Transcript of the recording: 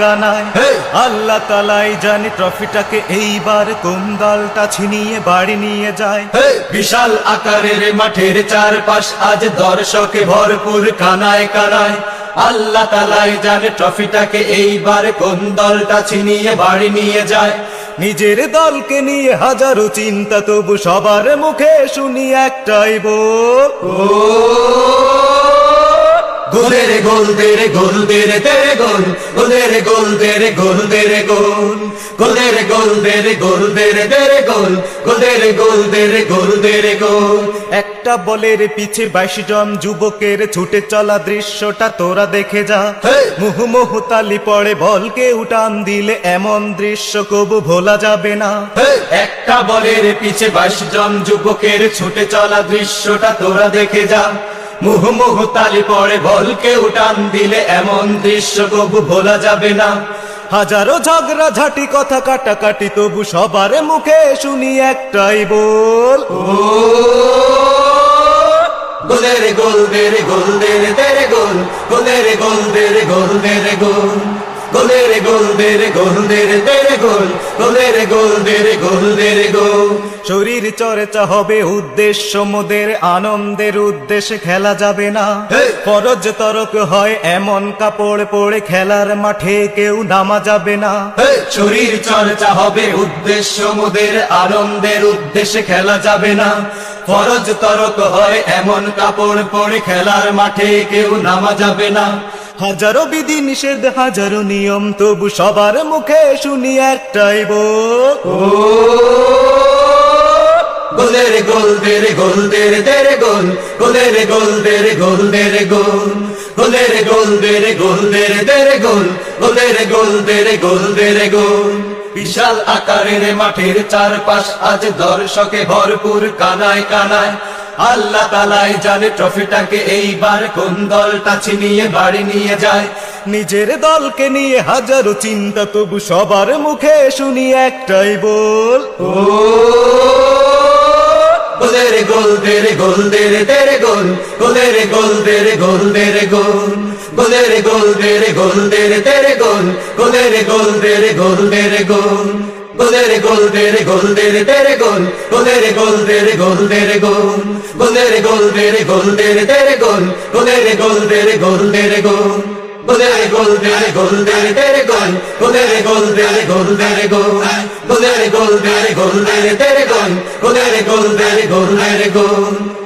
কানায় আল্লাহ তালাই জানে ট্রফিটাকে এইবার কোন দলটা ছিনিয়ে বাড়ি নিয়ে যায়। বিশাল আকারের মাঠের চারপাশ আজ দর্শকে ভরপুর কানায় কানায়। আল্লাহ তালাই জানে ট্রফিটাকে এইবার কোন দলটা ছিনিয়ে বাড়ি নিয়ে যায়। নিজের দলকে নিয়ে হাজারো চিন্তা তবু সবার মুখে শুনি একটাই বল। গোলের গোল দেরে গোল দেরে তেরে গোল গোলের গোল দেরে গোল দেরে গোল গোলের গোল দেরে গোল দেরে দেরে গোল গোলের গোল দেরে গোল দেরে গোল একটা বলের পিছে বাইশ জন যুবকের ছুটে চলা দৃশ্যটা তোরা দেখে যা Hey! মুহু মুহু তালি পড়ে বলকে উঠান দিলে এমন দৃশ্য কবু ভোলা যাবে না! একটা বলের পিছে বাইশ জন যুবকের ছুটে চলা দৃশ্যটা তোরা দেখে যা মুহ মুহ তালি পড়ে বলকে উঠান দিলে এমন দৃশ্য কবু ভোলা যাবে না। হাজারো ঝগড়া ঝাটি, কথা কাটাকাটি, তবু সবার মুখে শুনি একটাই বল। গোলের গোল দেরে গোল দেরে দেরে গোল, গোলের গোল দেরে গোল দেরে গোল। গোলের গোল দেরে গোল দেরে দেরে গোল গোলের গোল দেরে গোল দেরে গোল। শরীর চর্চা হবে উদ্দেশ্য মোদের আনন্দের উদ্দেশ্যে খেলা যাবে না! ফরজ তরক হয় এমন কাপড় পরে খেলার মাঠে কেউ নামা যাবে না! শরীর চর্চা হবে উদ্দেশ্য মোদের আনন্দের উদ্দেশ্যে খেলা যাবে না। ফরজ তরক হয় এমন কাপড় পরে খেলার মাঠে কেউ নামা যাবে না। হাজারো বিধি নিষেধ, হাজারো নিয়ম, তবু সবার মুখে শুনি একটাই গোল। বিশাল আকারের মাঠের চারপাশ আজ দর্শকে ভরপুর কানায় কানায় আল্লাহ তালাই জানে ট্রফিটাকে এইবার কোন দলটা ছিনিয়ে বাড়ি নিয়ে যায়। নিজের দলকে নিয়ে হাজারো চিন্তা, তবু সবার মুখে শুনি একটাই বল। গোলের গোল দেরে গোল দেরে দেরে গোল, গোলের গোল দেরে গোল দেরে গোল। গোলের গোল দেরে গোল দেরে দেরে গোল, গোলের গোল দেরে গোল দেরে গোল। গোলের গোল দেরে গোল দেরে দেরে গোল গোলের গোল দেরে গোল দেরে গোল গোলের গোল দেরে গোল দেরে দেরে গোল গোলের গোল দেরে গোল দেরে গোল গোলের গোল দেরে গোল দেরে দেরে গোল গোলের গোল দেরে গোল দেরে গোল গোলের গোল দেরে গোল দেরে দেরে গোল গোলের গোল দেরে গোল দেরে গোল।